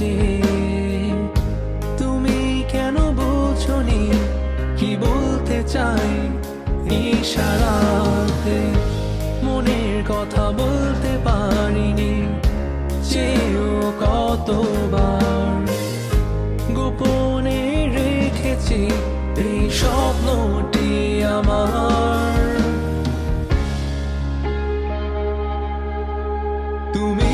পথে তুমি কেন বোঝনি? কি বলতে চাই ইশারাতে? মনের কথা বলতে পারিনি, চেয়েও কতবার? গোপনে রেখেছি এই স্বপ্নটি আমার। তুমি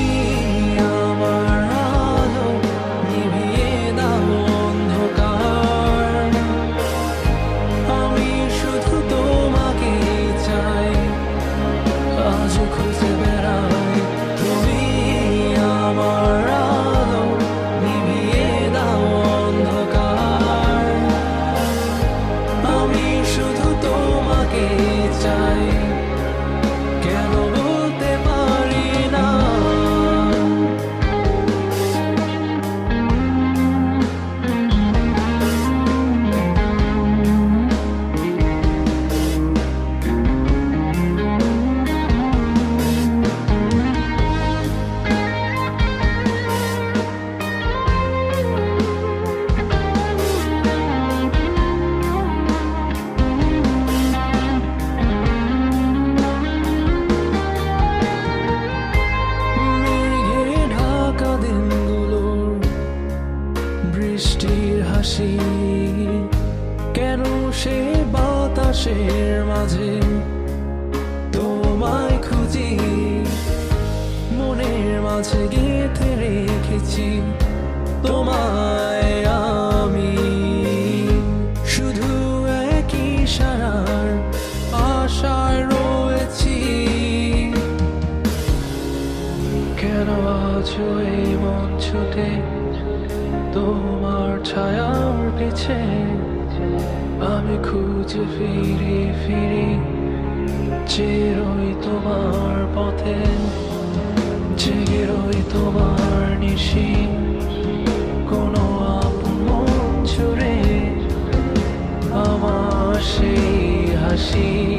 বাতাসের মাঝে তোমায় খুঁজি। মনের মাঝে গেঁথে রেখেছি তোমায় আমি। শুধু একই সারার আশায় রয়েছি। কেন আজ এই মন মঞ্চতে তোমার ছায়ার পিছে? আমি খুঁজে ফিরি ফিরি, চেরই তোমার পথে জেগে তোমার নিশি। কোনো আপন জুড়ে আমার সেই হাসি।